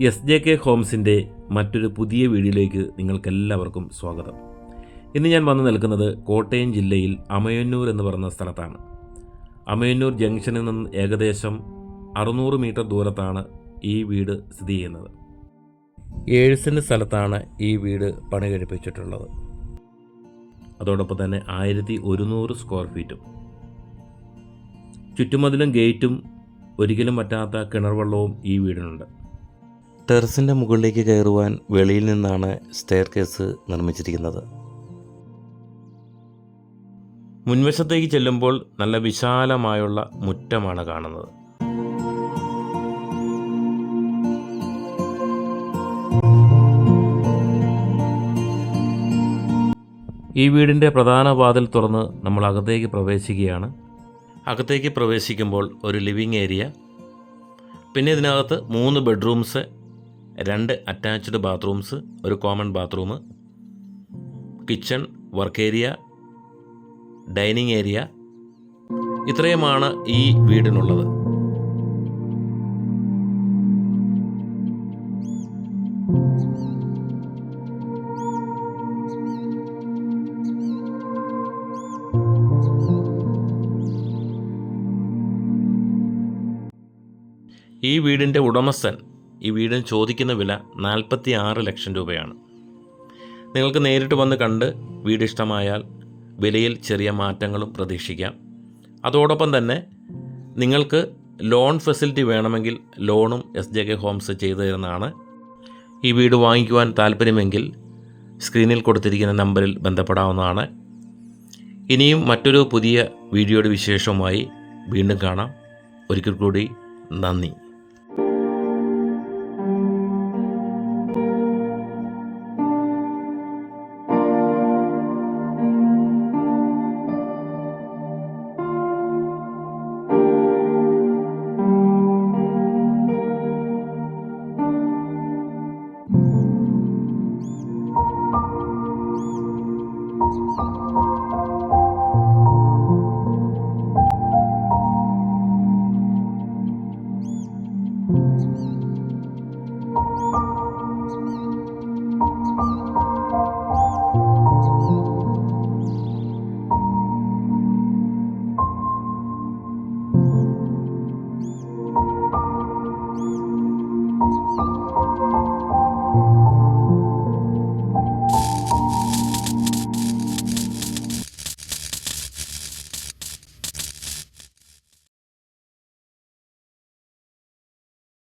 S J K ഹോംസിന്റെ മറ്റൊരു പുതിയ വീഡിയോയിലേക്ക് നിങ്ങൾക്കെല്ലാവർക്കും സ്വാഗതം. ഇന്ന് ഞാൻ വന്നു നിൽക്കുന്നത് കോട്ടയം ജില്ലയിൽ അമയന്നൂർ എന്ന് പറയുന്ന സ്ഥലത്താണ്. അമയന്നൂർ ജംഗ്ഷനിൽ നിന്ന് ഏകദേശം അറുന്നൂറ് മീറ്റർ ദൂരത്താണ് ഈ വീട് സ്ഥിതി ചെയ്യുന്നത്. ഏഴ്സിന്റെ സ്ഥലത്താണ് ഈ വീട് പണി കഴിപ്പിച്ചിട്ടുള്ളത് അതോടൊപ്പം തന്നെ ആയിരത്തി ഒരുന്നൂറ് സ്ക്വയർ ഫീറ്റും. ചുറ്റുമതിലും ഗേറ്റും ഒരിക്കലും പറ്റാത്ത കിണർ വെള്ളവും ഈ വീടിനുണ്ട്. ടെറസിന്റെ മുകളിലേക്ക് കയറുവാൻ വെളിയിൽ നിന്നാണ് സ്റ്റെയർ കേസ് നിർമ്മിച്ചിരിക്കുന്നത്. മുൻവശത്തേക്ക് ചെല്ലുമ്പോൾ നല്ല വിശാലമായുള്ള മുറ്റമാണ് കാണുന്നത്. ഈ വീടിന്റെ പ്രധാന വാതിൽ തുറന്ന് നമ്മൾ അകത്തേക്ക് പ്രവേശിക്കുകയാണ്. അകത്തേക്ക് പ്രവേശിക്കുമ്പോൾ ഒരു ലിവിങ് ഏരിയ പിന്നെ ഇതിനകത്ത് മൂന്ന് ബെഡ്റൂംസ് രണ്ട് അറ്റാച്ച്ഡ് ബാത്റൂംസ് ഒരു common bathroom kitchen work area dining area ഇത്രയുമാണ് ഈ വീടിനുള്ളത്. ഈ വീടിന്റെ ഉടമസ്ഥൻ ഈ വീടിന് ചോദിക്കുന്ന വില നാൽപ്പത്തി ആറ് ലക്ഷം രൂപയാണ്. നിങ്ങൾക്ക് നേരിട്ട് വന്ന് കണ്ട് വീട് ഇഷ്ടമായാൽ വിലയിൽ ചെറിയ മാറ്റങ്ങളും പ്രതീക്ഷിക്കാം. അതോടൊപ്പം തന്നെ നിങ്ങൾക്ക് ലോൺ ഫെസിലിറ്റി വേണമെങ്കിൽ ലോണും എസ് ജെ കെ ഹോംസ് ചെയ്തു തരുന്നതാണ്. ഈ വീട് വാങ്ങിക്കുവാൻ താല്പര്യമെങ്കിൽ സ്ക്രീനിൽ കൊടുത്തിരിക്കുന്ന നമ്പറിൽ ബന്ധപ്പെടാവുന്നതാണ്. ഇനിയും മറ്റൊരു പുതിയ വീഡിയോയുടെ വിശേഷവുമായി വീണ്ടും കാണാം. ഒരിക്കൽ കൂടി നന്ദി.